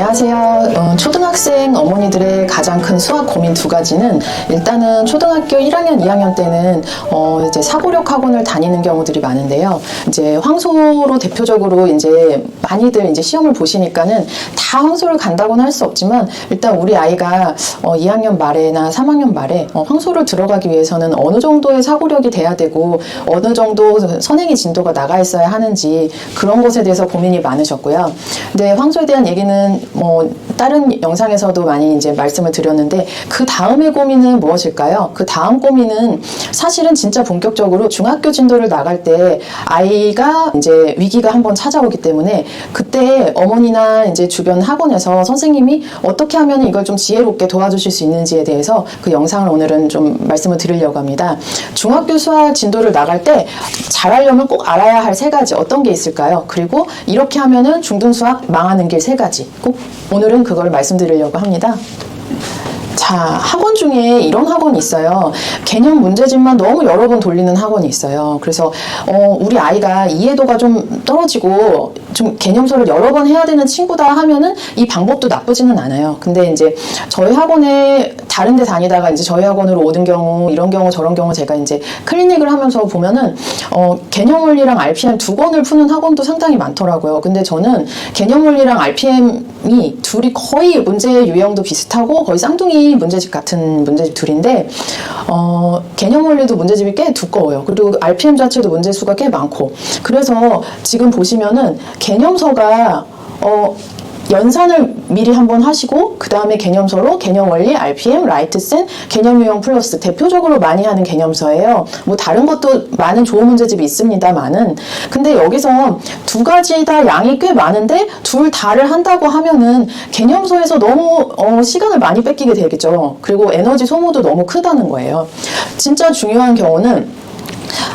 안녕하세요. 어, 초등학생 어머니들의 가장 큰 수학 고민 두 가지는 일단은 초등학교 1학년, 2학년 때는 어, 이제 사고력 학원을 다니는 경우들이 많은데요. 이제 황소로 대표적으로 이제 많이들 이제 시험을 보시니까는 다 황소를 간다고는 할 수 없지만 일단 우리 아이가 어, 2학년 말에나 3학년 말에 어, 황소를 들어가기 위해서는 어느 정도의 사고력이 돼야 되고 어느 정도 선행의 진도가 나가 있어야 하는지 그런 것에 대해서 고민이 많으셨고요. 근데 황소에 대한 얘기는 뭐 다른 영상에서도 많이 이제 말씀을 드렸는데 그 다음의 고민은 무엇일까요? 그 다음 고민은 사실은 진짜 본격적으로 중학교 진도를 나갈 때 아이가 이제 위기가 한번 찾아오기 때문에 그때 어머니나 이제 주변 학원에서 선생님이 어떻게 하면 이걸 좀 지혜롭게 도와주실 수 있는지에 대해서 그 영상을 오늘은 좀 말씀을 드리려고 합니다. 중학교 수학 진도를 나갈 때 잘하려면 꼭 알아야 할 세 가지 어떤 게 있을까요? 그리고 이렇게 하면은 중등 수학 망하는 길 세 가지 꼭 오늘은 그걸 말씀드리려고 합니다. 자, 학원 중에 이런 학원이 있어요. 개념 문제집만 너무 여러 번 돌리는 학원이 있어요. 그래서, 어, 우리 아이가 이해도가 좀 떨어지고, 좀 개념서를 여러 번 해야 되는 친구다 하면은 이 방법도 나쁘지는 않아요. 근데 이제 저희 학원에 다른 데 다니다가 이제 저희 학원으로 오는 경우, 이런 경우, 저런 경우 제가 이제 클리닉을 하면서 보면은, 어, 개념 원리랑 RPM 두 권을 푸는 학원도 상당히 많더라고요. 근데 저는 개념 원리랑 RPM이 둘이 거의 문제 유형도 비슷하고 거의 쌍둥이 문제집 같은 문제집 둘인데 어, 개념 원리도 문제집이 꽤 두꺼워요. 그리고 RPM 자체도 문제 수가 꽤 많고 그래서 지금 보시면은 개념서가 어, 연산을 미리 한번 하시고 그 다음에 개념서로 개념 원리, RPM, 라이트센, 개념 유형 플러스 대표적으로 많이 하는 개념서예요. 뭐 다른 것도 많은 좋은 문제집이 있습니다만은 근데 여기서 두 가지 다 양이 꽤 많은데 둘 다를 한다고 하면은 개념서에서 너무 어, 시간을 많이 뺏기게 되겠죠. 그리고 에너지 소모도 너무 크다는 거예요. 진짜 중요한 경우는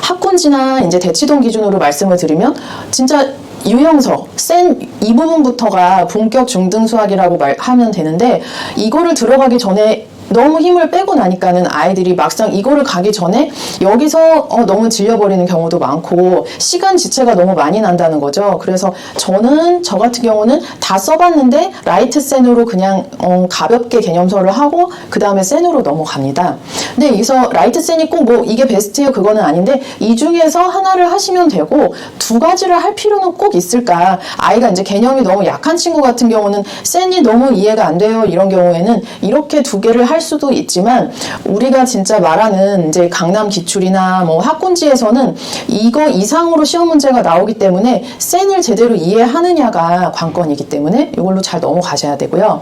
학군지나 이제 대치동 기준으로 말씀을 드리면 진짜 유형서, 센 이 부분부터가 본격 중등 수학이라고 말하면 되는데 이거를 들어가기 전에 너무 힘을 빼고 나니까는 아이들이 막상 이거를 가기 전에 여기서 어, 너무 질려버리는 경우도 많고 시간 지체가 너무 많이 난다는 거죠. 그래서 저는 저 같은 경우는 다 써봤는데 라이트 센으로 그냥 어, 가볍게 개념서를 하고 그 다음에 센으로 넘어갑니다. 근데 여기서 라이트 센이 꼭 뭐 이게 베스트예요 그거는 아닌데 이 중에서 하나를 하시면 되고 두 가지를 할 필요는 꼭 있을까? 아이가 이제 개념이 너무 약한 친구 같은 경우는 센이 너무 이해가 안 돼요 이런 경우에는 이렇게 두 개를 할 수도 있지만 우리가 진짜 말하는 이제 강남 기출이나 뭐 학군지에서는 이거 이상으로 시험 문제가 나오기 때문에 센을 제대로 이해하느냐가 관건이기 때문에 이걸로 잘 넘어가셔야 되고요.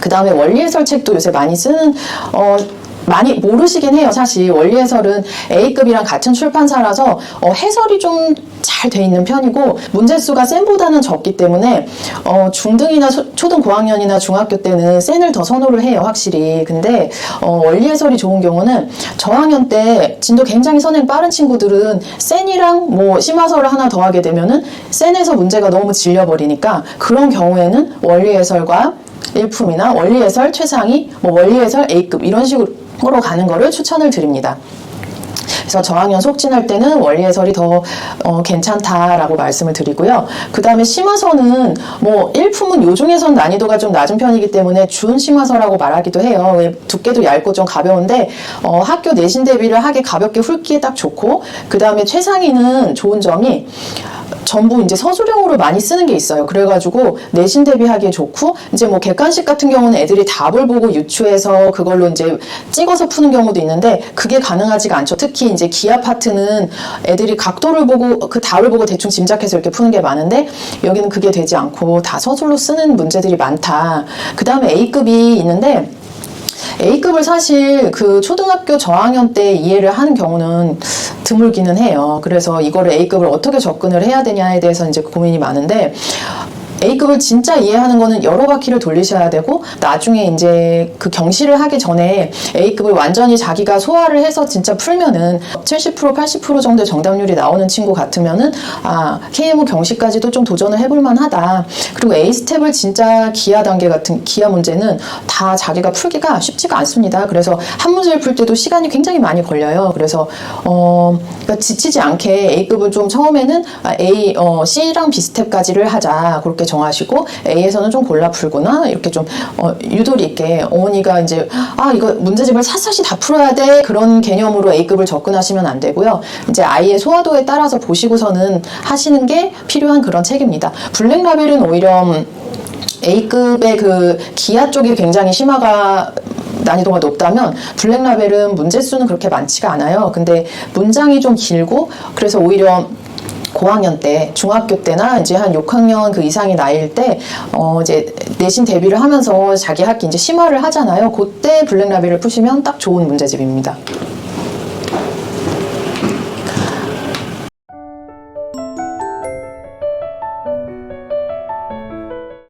그 다음에 원리 해설 책도 요새 많이 쓰는 어 많이 모르시긴 해요. 사실 원리 해설은 A급이랑 같은 출판사라서 어, 해설이 좀 잘 돼 있는 편이고 문제 수가 쌤보다는 적기 때문에 어, 중등이나 초, 초등 고학년이나 중학교 때는 쌤을 더 선호를 해요. 확실히. 근데 어, 원리 해설이 좋은 경우는 저학년 때 진도 굉장히 선행 빠른 친구들은 쌤이랑 뭐 심화서를 하나 더 하게 되면은 쌤에서 문제가 너무 질려버리니까 그런 경우에는 원리 해설과 일품이나 원리 해설 최상위, 뭐 원리 해설 A급 이런 식으로 가는 거를 추천을 드립니다. 그래서 저학년 속진할 때는 원리 해설이 더 어, 괜찮다라고 말씀을 드리고요. 그 다음에 심화서는 뭐 일품은 요 중에선 난이도가 좀 낮은 편이기 때문에 준 심화서라고 말하기도 해요. 왜 두께도 얇고 좀 가벼운데 어, 학교 내신 대비를 하기 가볍게 훑기에 딱 좋고 그 다음에 최상위는 좋은 점이 전부 이제 서술형으로 많이 쓰는 게 있어요. 그래가지고 내신 대비하기에 좋고 이제 뭐 객관식 같은 경우는 애들이 답을 보고 유추해서 그걸로 이제 찍어서 푸는 경우도 있는데 그게 가능하지가 않죠. 특히 이제 기하 파트는 애들이 각도를 보고 그 답을 보고 대충 짐작해서 이렇게 푸는 게 많은데 여기는 그게 되지 않고 다 서술로 쓰는 문제들이 많다. 그 다음에 A급이 있는데 A급을 사실 그 초등학교 저학년 때 이해를 하는 경우는 드물기는 해요. 그래서 이거를 A급을 어떻게 접근을 해야 되냐에 대해서 이제 고민이 많은데 A급을 진짜 이해하는 거는 여러 바퀴를 돌리셔야 되고 나중에 이제 그 경시를 하기 전에 A급을 완전히 자기가 소화를 해서 진짜 풀면은 70% 80% 정도의 정답률이 나오는 친구 같으면은 아 KMO 경시까지도 좀 도전을 해볼 만하다. 그리고 A 스텝을 진짜 기하 단계 같은 기하 문제는 다 자기가 풀기가 쉽지가 않습니다. 그래서 한 문제를 풀 때도 시간이 굉장히 많이 걸려요. 그래서 어 그러니까 지치지 않게 A급을 좀 처음에는 아, A 어 C랑 B 스텝까지를 하자 그렇게 정하시고 A에서는 좀 골라 풀거나 이렇게 좀 어, 유도리 있게 어머니가 이제 아 이거 문제집을 샅샅이 다 풀어야 돼 그런 개념으로 A급을 접근하시면 안 되고요. 이제 아이의 소화도에 따라서 보시고서는 하시는 게 필요한 그런 책입니다. 블랙라벨은 오히려 A급의 그 기아 쪽이 굉장히 심화가 난이도가 높다면 블랙라벨은 문제 수는 그렇게 많지가 않아요. 근데 문장이 좀 길고 그래서 오히려 고학년 때, 중학교 때나 이제 한 6학년 그 이상의 나이일 때, 어, 이제 내신 대비를 하면서 자기 학기 이제 심화를 하잖아요. 그때 블랙라벨을 푸시면 딱 좋은 문제집입니다.